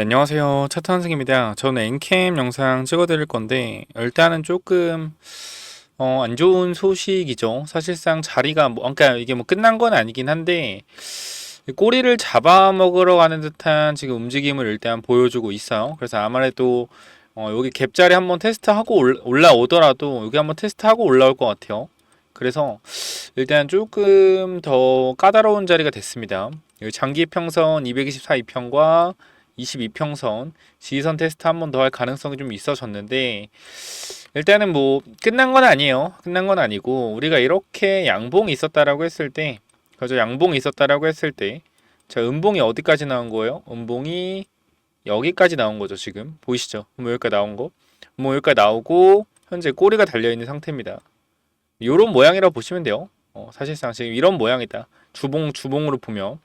네, 안녕하세요. 차트 선생입니다. 저는 엔캠 영상 찍어드릴 건데, 일단은 조금, 어, 안 좋은 소식이죠. 사실상 자리가, 뭐, 그러니까 이게 뭐 끝난 건 아니긴 한데, 꼬리를 잡아먹으러 가는 듯한 지금 움직임을 일단 보여주고 있어요. 그래서 아무래도, 어, 여기 갭자리 한번 테스트하고 올- 올라오더라도, 여기 한번 테스트하고 올라올 것 같아요. 그래서 일단 조금 더 까다로운 자리가 됐습니다. 여기 장기 평선 224 이평과 22평선 지지선 테스트 한 번 더 할 가능성이 좀 있어졌는데 일단은 뭐 끝난 건 아니에요. 끝난 건 아니고 우리가 이렇게 양봉이 있었다라고 했을 때 그죠? 양봉이 있었다라고 했을 때 자, 음봉이 어디까지 나온 거예요? 음봉이 여기까지 나온 거죠, 지금. 보이시죠? 뭐 여기까지 나온 거. 뭐 여기까지 나오고 현재 꼬리가 달려 있는 상태입니다. 요런 모양이라고 보시면 돼요. 어, 사실상 지금 이런 모양이다. 주봉 주봉으로 보면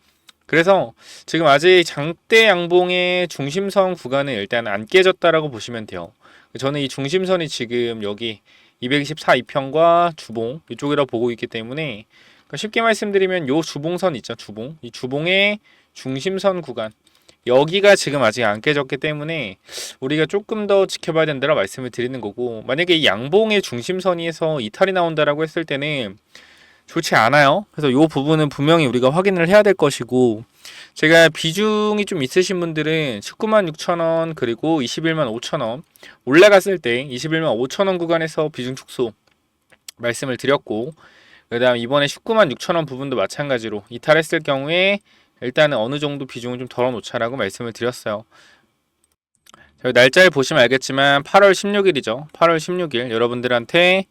그래서 지금 아직 장대 양봉의 중심선 구간은 일단 안 깨졌다라고 보시면 돼요. 저는 이 중심선이 지금 여기 224 이평과 주봉 이쪽이라 보고 있기 때문에 그러니까 쉽게 말씀드리면 요 주봉선 있죠 주봉 이 주봉의 중심선 구간 여기가 지금 아직 안 깨졌기 때문에 우리가 조금 더 지켜봐야 된다고 말씀을 드리는 거고 만약에 이 양봉의 중심선에서 이탈이 나온다라고 했을 때는 좋지 않아요. 그래서 이 부분은 분명히 우리가 확인을 해야 될 것이고 제가 비중이 좀 있으신 분들은 19만 6천 원 그리고 21만 5천 원 올라갔을 때 21만 5천 원 구간에서 비중 축소 말씀을 드렸고 그다음 이번에 19만 6천 원 부분도 마찬가지로 이탈했을 경우에 일단은 어느 정도 비중을 좀 덜어놓자라고 말씀을 드렸어요. 날짜를 보시면 알겠지만 8월 16일이죠. 8월 16일 여러분들한테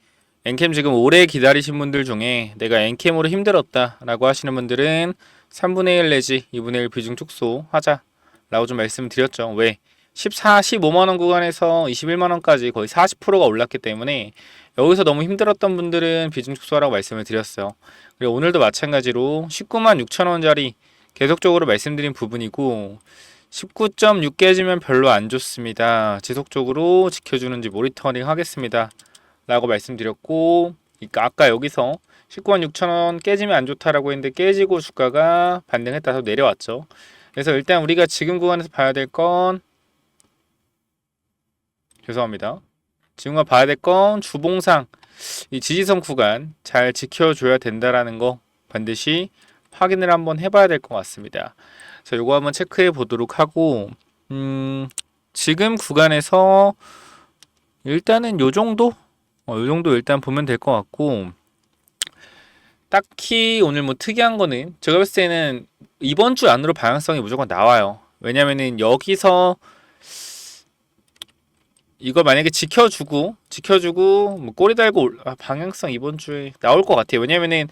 엔캠 지금 오래 기다리신 분들 중에 내가 엔캠으로 힘들었다 라고 하시는 분들은 3분의 1 내지 2분의 1 비중 축소 하자 라고 좀 말씀드렸죠. 왜? 14, 15만 원 구간에서 21만 원까지 거의 40%가 올랐기 때문에 여기서 너무 힘들었던 분들은 비중 축소하라고 말씀을 드렸어요. 그리고 오늘도 마찬가지로 19만 6천 원짜리 계속적으로 말씀드린 부분이고 19.6 깨지면 별로 안 좋습니다. 지속적으로 지켜주는지 모니터링 하겠습니다. 라고 말씀드렸고 아까 여기서 19만 6천원 깨지면 안 좋다라고 했는데 깨지고 주가가 반등했다서 내려왔죠. 그래서 일단 우리가 지금 구간에서 봐야 될 건 죄송합니다. 지금과 봐야 될 건 주봉상 이 지지선 구간 잘 지켜줘야 된다라는 거 반드시 확인을 한번 해봐야 될 것 같습니다. 자, 요거 한번 체크해 보도록 하고 음, 지금 구간에서 일단은 요 정도 어, 이 정도 일단 보면 될 것 같고 딱히 오늘 뭐 특이한 거는 제가 봤을 때는 이번 주 안으로 방향성이 무조건 나와요. 왜냐면은 여기서 이걸 만약에 지켜주고 지켜주고 뭐 꼬리 달고 올, 아, 방향성 이번 주에 나올 것 같아요. 왜냐면은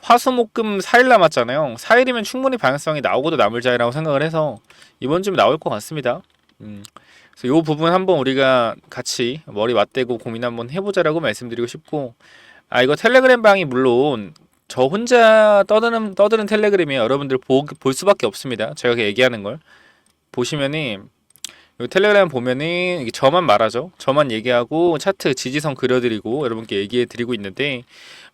화수목금 4일 남았잖아요. 4일이면 충분히 방향성이 나오고도 남을 자리라고 생각을 해서 이번 주면 나올 것 같습니다. 음. 그래서 이 부분 한번 우리가 같이 머리 맞대고 고민 한번 해보자라고 말씀드리고 싶고 아 이거 텔레그램 방이 물론 저 혼자 떠드는 떠드는 텔레그램이 여러분들 보, 볼 수밖에 없습니다. 제가 얘기하는 걸 보시면은 이 텔레그램 보면은 저만 말하죠. 저만 얘기하고 차트 지지선 그려드리고 여러분께 얘기해 드리고 있는데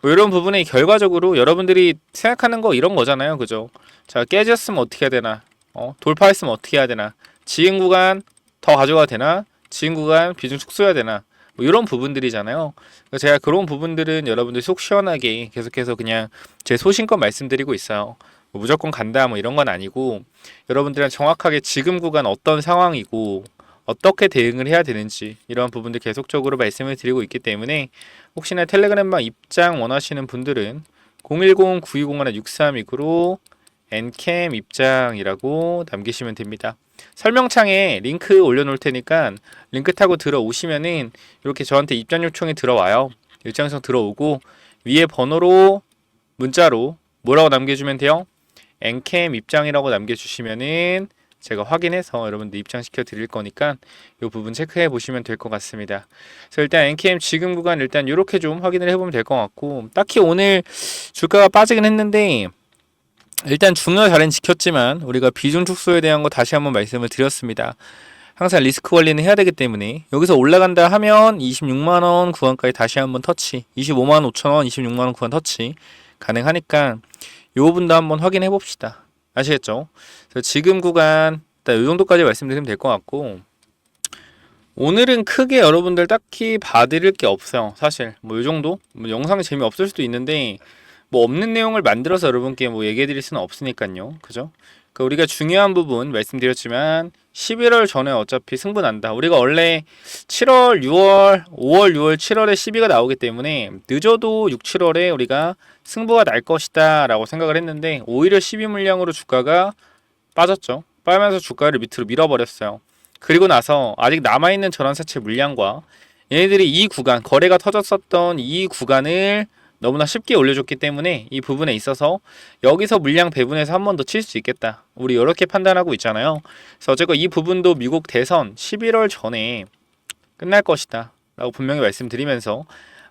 뭐 이런 부분에 결과적으로 여러분들이 생각하는 거 이런 거잖아요. 그죠? 자 깨졌으면 어떻게 해야 되나? 어 돌파했으면 어떻게 해야 되나? 지금 구간 더 가져가야 되나? 구간 비중 축소해야 되나? 뭐 이런 부분들이잖아요. 제가 그런 부분들은 여러분들 속 시원하게 계속해서 그냥 제 소신껏 말씀드리고 있어요. 뭐 무조건 간다 뭐 이런 건 아니고 여러분들은 정확하게 지금 구간 어떤 상황이고 어떻게 대응을 해야 되는지 이런 부분들 계속적으로 말씀을 드리고 있기 때문에 혹시나 텔레그램방 입장 원하시는 분들은 010-920-6329로 엔캠 입장이라고 남기시면 됩니다. 설명창에 링크 올려놓을 테니까 링크 타고 들어오시면은 이렇게 저한테 입장 요청이 들어와요. 입장 요청 들어오고 위에 번호로 문자로 뭐라고 남겨주면 돼요? 엔캠 입장이라고 남겨주시면은 제가 확인해서 여러분들 입장시켜 드릴 거니까 이 부분 체크해 보시면 될 것 같습니다. 그래서 일단 NKM 지금 구간 일단 이렇게 좀 확인을 해보면 될 것 같고 딱히 오늘 주가가 빠지긴 했는데 일단 중요 자리는 지켰지만 우리가 비중 축소에 대한 거 다시 한번 말씀을 드렸습니다. 항상 리스크 관리는 해야 되기 때문에 여기서 올라간다 하면 26만 원 구간까지 다시 한번 터치, 25만 5천 원, 26만 원 구간 터치 가능하니까 이 부분도 한번 확인해 봅시다. 아시겠죠? 지금 구간 일단 이 정도까지 말씀드리면 될 것 같고 오늘은 크게 여러분들 딱히 봐드릴 게 없어요. 사실 뭐 이 정도 뭐 영상이 재미 없을 수도 있는데 뭐 없는 내용을 만들어서 여러분께 뭐 얘기해 드릴 수는 없으니까요. 그죠? 그 우리가 중요한 부분 말씀드렸지만 11월 전에 어차피 승부 난다. 우리가 원래 7월, 6월, 5월, 6월, 7월에 12가 나오기 때문에 늦어도 6, 7월에 우리가 승부가 날 것이다 라고 생각을 했는데 오히려 12 물량으로 주가가 빠졌죠. 빠면서 주가를 밑으로 밀어버렸어요. 그리고 나서 아직 남아있는 전환사채 물량과 얘네들이 이 구간, 거래가 터졌었던 이 구간을 너무나 쉽게 올려줬기 때문에 이 부분에 있어서 여기서 물량 배분해서 한 번 더 칠 수 있겠다. 우리 이렇게 판단하고 있잖아요. 그래서 어쨌건 이 부분도 미국 대선 11월 전에 끝날 것이다. 라고 분명히 말씀드리면서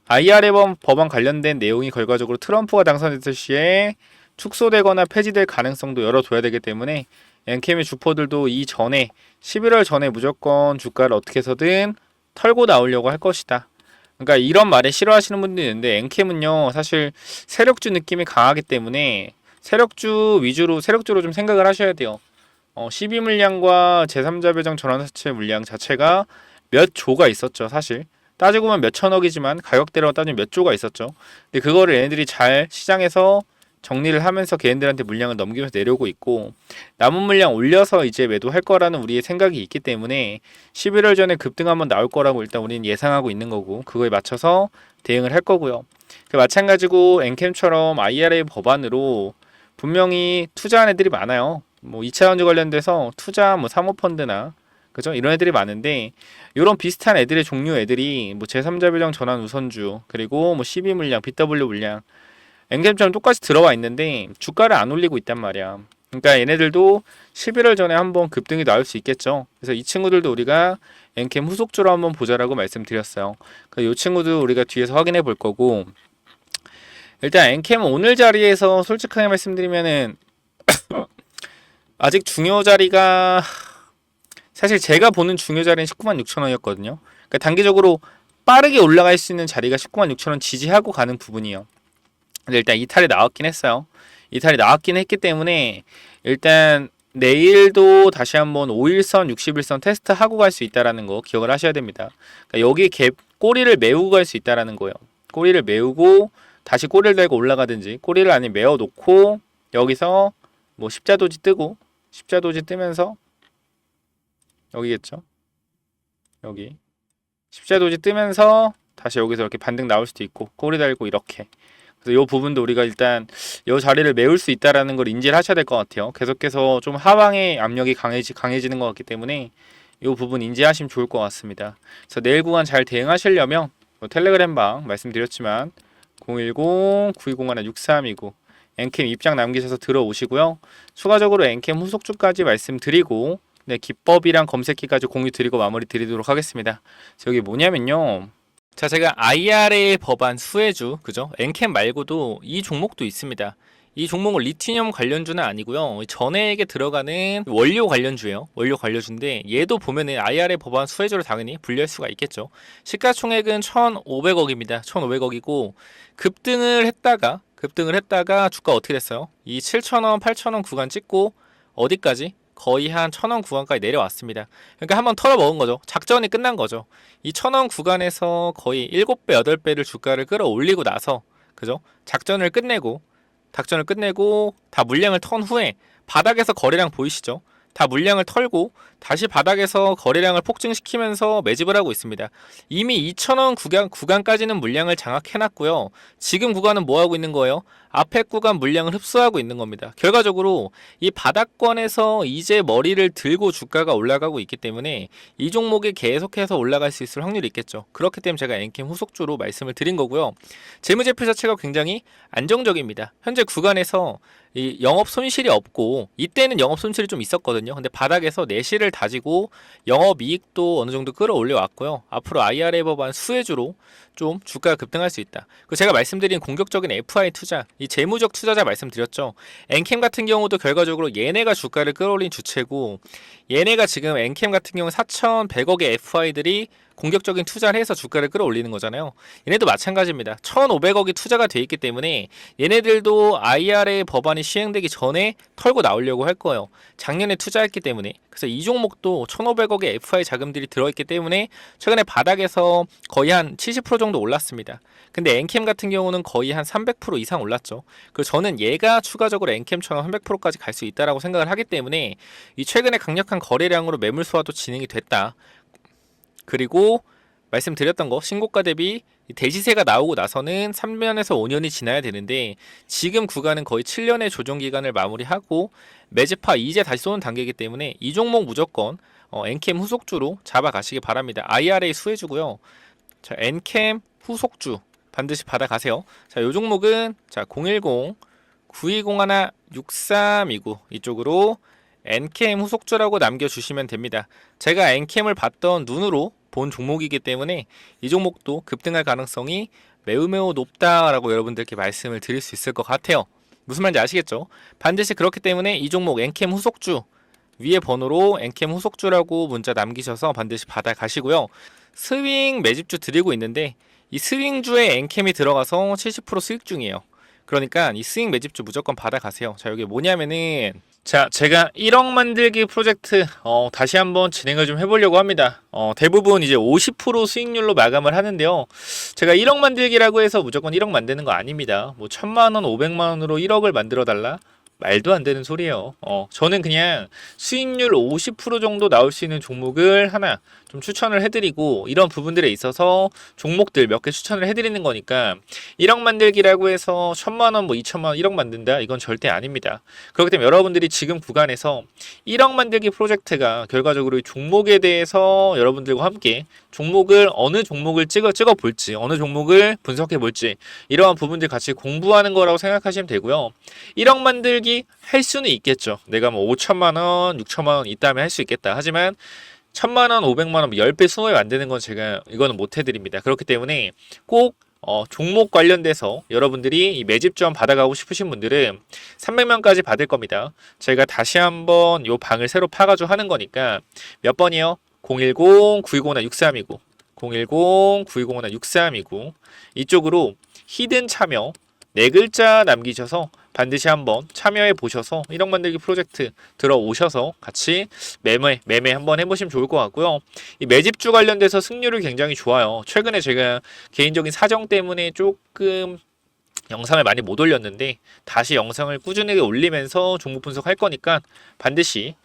IRA 법- 법안 관련된 내용이 결과적으로 트럼프가 당선됐을 시에 축소되거나 폐지될 가능성도 열어둬야 되기 때문에 엔캠의 주포들도 이 전에 11월 전에 무조건 주가를 어떻게 해서든 털고 나오려고 할 것이다. 그러니까 이런 말에 싫어하시는 분들이 있는데 엔캠은요 사실 세력주 느낌이 강하기 때문에 세력주 위주로 세력주로 좀 생각을 하셔야 돼요. 어, 12 물량과 제3자 배정 전환사채 물량 자체가 몇 조가 있었죠 사실 따지고 보면 몇 천억이지만 가격대로 따지면 몇 조가 있었죠. 근데 그거를 얘네들이 잘 시장에서 정리를 하면서 걔네들한테 물량을 넘기면서 내려오고 있고 남은 물량 올려서 이제 매도할 거라는 우리의 생각이 있기 때문에 11월 전에 급등 한번 나올 거라고 일단 우리는 예상하고 있는 거고 그거에 맞춰서 대응을 할 거고요. 그 마찬가지고 엔캠처럼 IRA 법안으로 분명히 투자한 애들이 많아요. 뭐 2차전지 관련돼서 투자 뭐 사모펀드나 그죠? 이런 애들이 많은데 이런 비슷한 애들의 종류 애들이 뭐 제3자 배정 전환 우선주 그리고 뭐 12 물량, BW 물량 엔캠처럼 똑같이 들어와 있는데 주가를 안 올리고 있단 말이야. 그러니까 얘네들도 11월 전에 한번 급등이 나올 수 있겠죠. 그래서 이 친구들도 우리가 엔캠 후속주로 한번 보자라고 말씀드렸어요. 그이 친구도 우리가 뒤에서 확인해 볼 거고 일단 엔캠 오늘 자리에서 솔직하게 말씀드리면은 아직 중요 자리가 사실 제가 보는 중요 자리는 19만 6천 원이었거든요. 그러니까 단기적으로 빠르게 올라갈 수 있는 자리가 19만 6천 원 지지하고 가는 부분이에요. 근데 일단 이탈이 나왔긴 했어요. 이탈이 나왔긴 했기 때문에 일단 내일도 다시 한번 5일선, 60일선 테스트 하고 갈 수 있다라는 거 기억을 하셔야 됩니다. 그러니까 여기 갭 꼬리를 메우고 갈 수 있다라는 거예요. 꼬리를 메우고 다시 꼬리를 달고 올라가든지 꼬리를 아니 메어 놓고 여기서 뭐 십자도지 뜨고 십자도지 뜨면서 여기겠죠. 여기 십자도지 뜨면서 다시 여기서 이렇게 반등 나올 수도 있고 꼬리 달고 이렇게 그래서 이 부분도 우리가 일단 이 자리를 메울 수 있다라는 걸 인지를 하셔야 될 것 같아요. 계속해서 좀 하방의 압력이 강해지, 강해지는 것 같기 때문에 이 부분 인지하시면 좋을 것 같습니다. 그래서 내일 구간 잘 대응하시려면 뭐 텔레그램 방 말씀드렸지만 010-9201-6329 엔캠 입장 남기셔서 들어오시고요. 추가적으로 엔캠 후속주까지 말씀드리고 네, 기법이랑 검색기까지 공유 드리고 마무리 드리도록 하겠습니다. 여기 뭐냐면요. 자, 제가 IRA 법안 수혜주, 그죠? 엔캠 말고도 이 종목도 있습니다. 이 종목은 리티늄 관련주는 아니고요. 전해액에 들어가는 원료 관련주예요. 원료 관련주인데 얘도 보면은 IRA 법안 수혜주로 당연히 분류할 수가 있겠죠. 시가총액은 1,500억입니다. 1,500억이고 급등을 했다가 급등을 했다가 주가 어떻게 됐어요? 이 7,000원, 8,000원 구간 찍고 어디까지? 거의 한 1,000원 구간까지 내려왔습니다. 그러니까 한번 털어 먹은 거죠. 작전이 끝난 거죠. 이 1,000원 구간에서 거의 7배, 8배를 주가를 끌어올리고 나서 그죠? 작전을 끝내고 작전을 끝내고 다 물량을 턴 후에 바닥에서 거래량 보이시죠? 다 물량을 털고 다시 바닥에서 거래량을 폭증시키면서 매집을 하고 있습니다. 이미 2,000원 구간, 구간까지는 물량을 장악해놨고요. 지금 구간은 뭐 하고 있는 거예요? 앞에 구간 물량을 흡수하고 있는 겁니다. 결과적으로 이 바닥권에서 이제 머리를 들고 주가가 올라가고 있기 때문에 이 종목이 계속해서 올라갈 수 있을 확률이 있겠죠. 그렇기 때문에 제가 엔캠 후속주로 말씀을 드린 거고요. 재무제표 자체가 굉장히 안정적입니다. 현재 구간에서 이 영업 손실이 없고 이때는 영업 손실이 좀 있었거든요. 근데 바닥에서 내실을 다지고 영업 이익도 어느 정도 끌어올려 왔고요. 앞으로 IRA 법안 수혜주로 좀 주가가 급등할 수 있다. 그 제가 말씀드린 공격적인 FI 투자, 이 재무적 투자자 말씀드렸죠. 엔캠 같은 경우도 결과적으로 얘네가 주가를 끌어올린 주체고 얘네가 지금 엔캠 같은 경우 4,100억의 FI들이 공격적인 투자를 해서 주가를 끌어올리는 거잖아요. 얘네도 마찬가지입니다. 1,500억이 투자가 돼 있기 때문에 얘네들도 IRA 법안이 시행되기 전에 털고 나오려고 할 거예요. 작년에 투자했기 때문에. 그래서 이 종목도 1,500억의 FI 자금들이 들어있기 때문에 최근에 바닥에서 거의 한 70% 정도 올랐습니다. 근데 엔캠 같은 경우는 거의 한 300% 이상 올랐죠. 그래서 저는 얘가 추가적으로 엔캠처럼 300%까지 갈 수 있다라고 생각을 하기 때문에 이 최근에 강력한 거래량으로 매물 소화도 진행이 됐다. 그리고 말씀드렸던 거 신고가 대비 이 대시세가 나오고 나서는 3년에서 5년이 지나야 되는데 지금 구간은 거의 7년의 조정 기간을 마무리하고 매집파 이제 다시 쏘는 단계이기 때문에 이 종목 무조건 어, 엔캠 후속주로 잡아 가시기 바랍니다. IRA 수혜주고요. 자, 엔캠 후속주 반드시 받아 가세요. 자, 요 종목은 자, 010 9201 6329 이쪽으로 엔캠 후속주라고 남겨주시면 됩니다. 제가 엔캠을 봤던 눈으로 본 종목이기 때문에 이 종목도 급등할 가능성이 매우 매우 높다라고 여러분들께 말씀을 드릴 수 있을 것 같아요. 무슨 말인지 아시겠죠? 반드시 그렇기 때문에 이 종목 엔캠 후속주 위에 번호로 엔캠 후속주라고 문자 남기셔서 반드시 받아 가시고요. 스윙 매집주 드리고 있는데 이 스윙주에 엔캠이 들어가서 70% 수익 중이에요. 그러니까 이 스윙 매집주 무조건 받아 가세요. 자, 여기 뭐냐면은 자, 제가 1억 만들기 프로젝트 어, 다시 한번 진행을 좀 해보려고 합니다. 어, 대부분 이제 50% 수익률로 마감을 하는데요. 제가 1억 만들기라고 해서 무조건 1억 만드는 거 아닙니다. 뭐 1000만 원, 500만 원으로 1억을 만들어 달라? 말도 안 되는 소리예요. 어, 저는 그냥 수익률 50% 정도 나올 수 있는 종목을 하나 좀 추천을 해드리고 이런 부분들에 있어서 종목들 몇 개 추천을 해드리는 거니까 1억 만들기라고 해서 1000만 원, 뭐 2천만 원, 1억 만든다 이건 절대 아닙니다. 그렇기 때문에 여러분들이 지금 구간에서 1억 만들기 프로젝트가 결과적으로 이 종목에 대해서 여러분들과 함께 종목을 어느 종목을 찍어 찍어 볼지 어느 종목을 분석해 볼지 이러한 부분들 같이 공부하는 거라고 생각하시면 되고요. 1억 만들기 할 수는 있겠죠. 내가 뭐 5천만 원, 6천만 원 있다면 할 수 있겠다. 하지만 천만 원, 오백만 원, 10배, 20배 만드는 건 제가 이거는 못 해드립니다. 그렇기 때문에 꼭 어, 종목 관련돼서 여러분들이 이 매집 좀 받아가고 싶으신 분들은 300명까지 받을 겁니다. 제가 다시 한번 요 방을 새로 파가지고 하는 거니까 몇 번이요? 010-920-6329 010-920-6329 이쪽으로 히든 참여 네 글자 남기셔서 반드시 한번 참여해 보셔서 1억 만들기 프로젝트 들어오셔서 같이 매매 매매 한번 해보시면 좋을 것 같고요. 이 매집주 관련돼서 승률이 굉장히 좋아요. 최근에 제가 개인적인 사정 때문에 조금 영상을 많이 못 올렸는데 다시 영상을 꾸준하게 올리면서 종목 분석할 거니까 반드시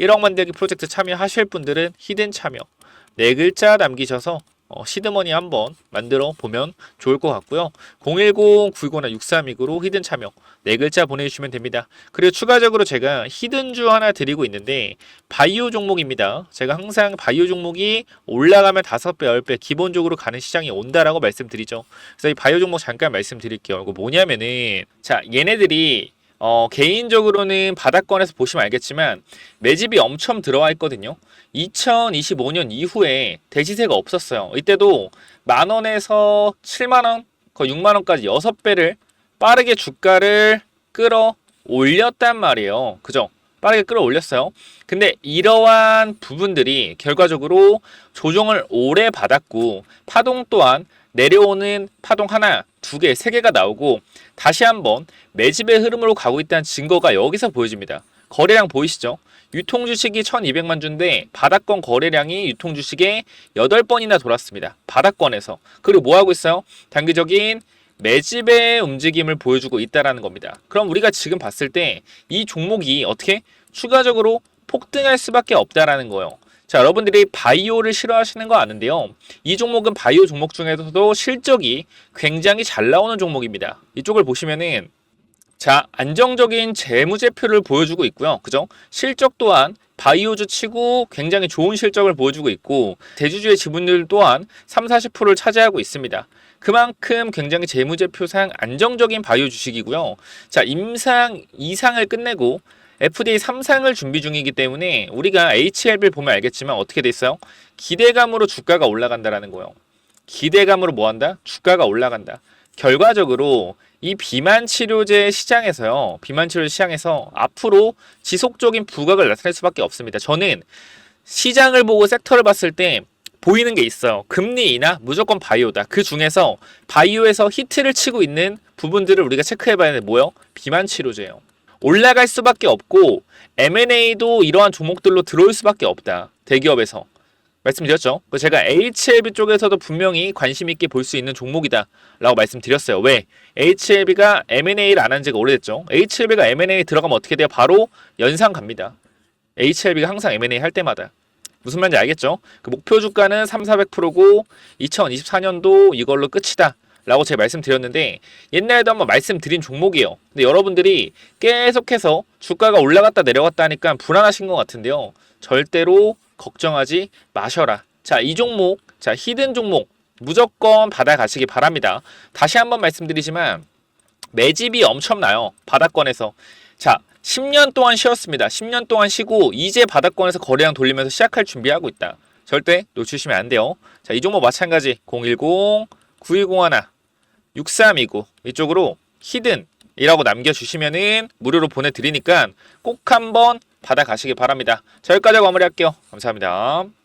1억 만들기 프로젝트 참여하실 분들은 히든 참여 네 글자 남기셔서 어, 시드머니 한번 만들어 보면 좋을 것 같고요. 010-929-6329로 히든 참여 네 글자 보내주시면 됩니다. 그리고 추가적으로 제가 히든주 하나 드리고 있는데 바이오 종목입니다. 제가 항상 바이오 종목이 올라가면 5배, 10배 기본적으로 가는 시장이 온다라고 말씀드리죠. 그래서 이 바이오 종목 잠깐 말씀드릴게요. 이거 뭐냐면은 자 얘네들이 어, 개인적으로는 바닥권에서 보시면 알겠지만 매집이 엄청 들어와 있거든요. 2025년 이후에 대시세가 없었어요. 이때도 만 원에서 7만 원, 거의 6만 원까지 6배를 빠르게 주가를 끌어 올렸단 말이에요. 그죠? 빠르게 끌어올렸어요. 근데 이러한 부분들이 결과적으로 조정을 오래 받았고 파동 또한 내려오는 파동 하나, 두 개, 세 개가 나오고 다시 한번 매집의 흐름으로 가고 있다는 증거가 여기서 보여집니다. 거래량 보이시죠? 유통 주식이 1200만 주인데 바닥권 거래량이 유통 주식에 8번이나 돌았습니다. 바닥권에서. 그리고 뭐 하고 있어요? 단기적인 매집의 움직임을 보여주고 있다라는 겁니다. 그럼 우리가 지금 봤을 때 이 종목이 어떻게 추가적으로 폭등할 수밖에 없다라는 거예요. 자, 여러분들이 바이오를 싫어하시는 거 아는데요. 이 종목은 바이오 종목 중에서도 실적이 굉장히 잘 나오는 종목입니다. 이쪽을 보시면은 자, 안정적인 재무제표를 보여주고 있고요. 그죠? 실적 또한 바이오주 치고 굉장히 좋은 실적을 보여주고 있고 대주주의 지분율 또한 3, 40%를 차지하고 있습니다. 그만큼 굉장히 재무제표상 안정적인 바이오 주식이고요. 자, 임상 2상을 끝내고 FDA 3상을 준비 중이기 때문에 우리가 HLB를 보면 알겠지만 어떻게 돼 있어요? 기대감으로 주가가 올라간다라는 거예요. 기대감으로 뭐 한다? 주가가 올라간다. 결과적으로 이 비만 치료제 시장에서요. 비만 치료 시장에서 앞으로 지속적인 부각을 나타낼 수밖에 없습니다. 저는 시장을 보고 섹터를 봤을 때 보이는 게 있어요. 금리 인하 무조건 바이오다. 그 중에서 바이오에서 히트를 치고 있는 부분들을 우리가 체크해 봐야 되는데 뭐요? 비만 치료제요. 올라갈 수밖에 없고 M&A도 이러한 종목들로 들어올 수밖에 없다. 대기업에서. 말씀드렸죠. 그 제가 HLB 쪽에서도 분명히 관심 있게 볼 수 있는 종목이다라고 말씀드렸어요. 왜? HLB가 M&A를 안 한 지가 오래됐죠. HLB가 M&A 들어가면 어떻게 돼요? 바로 연상 갑니다. HLB가 항상 M&A 할 때마다 무슨 말인지 알겠죠? 그 목표 주가는 3, 400%고 2024년도 이걸로 끝이다. 라고 제가 말씀드렸는데 옛날에도 한번 말씀드린 종목이에요. 근데 여러분들이 계속해서 주가가 올라갔다 내려갔다 하니까 불안하신 것 같은데요. 절대로 걱정하지 마셔라. 자, 이 종목, 자, 히든 종목 무조건 받아가시기 바랍니다. 다시 한번 말씀드리지만 매집이 엄청나요. 바닥권에서. 자, 10년 동안 쉬었습니다. 10년 동안 쉬고 이제 바닥권에서 거래량 돌리면서 시작할 준비하고 있다. 절대 놓치시면 안 돼요. 자, 이 종목 마찬가지 010 9101 6329 이쪽으로 히든이라고 남겨주시면은 무료로 보내드리니까 꼭 한번 받아가시기 바랍니다. 자, 여기까지 마무리할게요. 감사합니다.